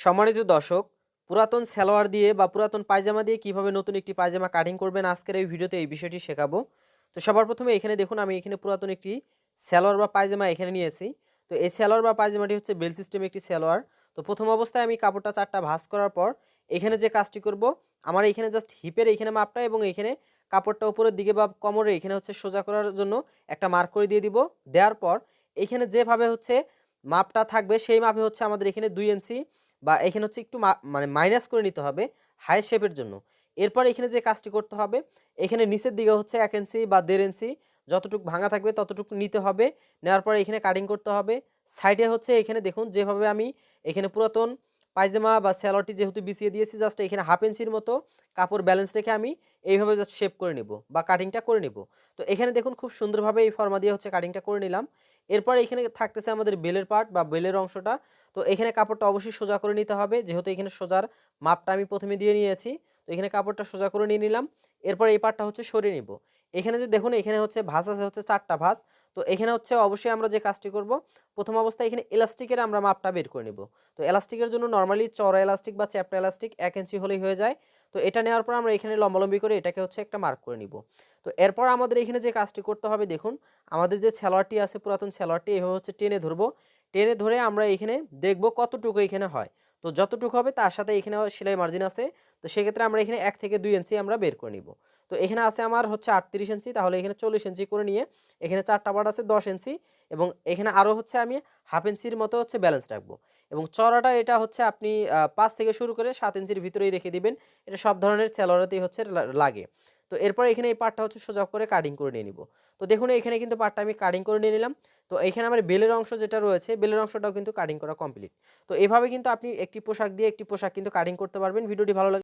সম্মানিত দর্শক, পুরাতন সালোয়ার দিয়ে বা পুরাতন পায়জামা দিয়ে কীভাবে নতুন একটি পায়জামা কাটিং করবেন আজকের এই ভিডিওতে এই বিষয়টি শেখাবো। তো সবার প্রথমে এখানে দেখুন, আমি এখানে পুরাতন একটি সালোয়ার বা পায়জামা এখানে নিয়েছি। তো এই সালোয়ার বা পায়জামাটি হচ্ছে বেল সিস্টেম একটি সালোয়ার। তো প্রথম অবস্থায় আমি কাপড়টা চারটা ভাঁজ করার পর এখানে যে কাজটি করব, আমার এখানে জাস্ট হিপের এখানে মাপটা এবং এখানে কাপড়টা উপরের দিকে বা কোমরে এখানে হচ্ছে সোজা করার জন্য একটা মার্ক করে দিয়ে দিব। দেওয়ার পর এখানে যেভাবে হচ্ছে মাপটা থাকবে, সেই মাপে হচ্ছে আমাদের এখানে দুই ইঞ্চি বা এখানে হচ্ছে একটু মানে মাইনাস করে নিতে হবে হাই শেপের জন্য। এরপর এখানে যে কাজটি করতে হবে, এখানে নিচের দিকে হচ্ছে এক ইঞ্চি বা দেড় ইঞ্চি যতটুকু ভাঙা থাকবে ততটুকু নিতে হবে। নেওয়ার পরে এখানে কাটিং করতে হবে। সাইডে হচ্ছে এখানে দেখুন, যেভাবে আমি এখানে পুরাতন পায়জামা বা স্যালোয়ারটি যেহেতু বিছিয়ে দিয়েছি জাস্ট এখানে হাফ ইঞ্চির মতো কাপড় ব্যালেন্স রেখে আমি এইভাবে জাস্ট শেপ করে নেব বা কাটিংটা করে নেব। তো এখানে দেখুন, খুব সুন্দরভাবে এই ফর্মা দিয়ে হচ্ছে কাটিংটা করে নিলাম। এরপর এখানে থাকতেছে আমাদের বেলের পার্ট বা বেলের অংশটা। তো এখানে কাপড়টা অবশ্যই সোজা করে নিতে হবে। যেহেতু এখানে সোজার মাপটা আমি প্রথমে দিয়ে নিয়েছি, তো এখানে কাপড়টা সোজা করে নিয়ে নিলাম। এরপর এই পার্টটা হচ্ছে সরিয়ে নিব। এখানে যে দেখুন, এখানে হচ্ছে ভাঁজ আছে, হচ্ছে চারটা ভাঁজ। তো এখানে হচ্ছে অবশ্যই আমরা যে কাজটি করব, প্রথম অবস্থায় এখানে এলাস্টিকের আমরা মাপটা বের করে নিব। তো এলাস্টিকের জন্য নর্মালি চড়া এলাস্টিক বা চ্যাপটা এলাস্টিক এক ইঞ্চি হলেই হয়ে যায়। তো এটা নেওয়ার পর আমরা এখানে লম্বালম্বি করে এটাকে হচ্ছে একটা মার্ক করে নিব। তো এরপর আমাদের এখানে যে কাজটি করতে হবে, দেখুন, আমাদের যে স্যালোয়ারটি আছে, পুরাতন স্যালোয়ারটি এভাবে হচ্ছে টেনে ধরবো। টেনে ধরে আমরা এখানে দেখব কতটুকু এখানে হয়। তো যতটুকু হবে তার সাথে এখানে সেলাই মার্জিন আছে। তো সেক্ষেত্রে আমরা এখানে এক থেকে দুই ইঞ্চি আমরা বের করে নিব। তো এখানে আছে আমার হচ্ছে আটত্রিশ ইঞ্চি তাহলে এখানে চল্লিশ ইঞ্চি করে নিয়ে এখানে চারটা পার্ট আছে দশ ইঞ্চি এবং এখানে আরও হচ্ছে আমি হাফ ইঞ্চির মতো হচ্ছে ব্যালেন্স রাখব। এবং চড়াটা এটা হচ্ছে আপনি পাঁচ থেকে শুরু করে সাত ইঞ্চির ভিতরেই রেখে দিবেন। এটা সব ধরনের স্যালোরাতেই হচ্ছে লাগে। তো এরপরে এখানে এই পার্টটা হচ্ছে সোজা করে কাটিং করে নিয়ে নিব। তো দেখুন এখানে কিন্তু পার্টটা আমি কাটিং করে নিয়ে নিলাম। তো এখানে আমার বেলের অংশ যেটা রয়েছে, বেলের অংশটাও কিন্তু কাটিং করা কমপ্লিট তো এভাবে কিন্তু আপনি একটি পোশাক দিয়ে একটি পোশাক কিন্তু কাটিং করতে পারবেন। ভিডিওটি ভালো লাগে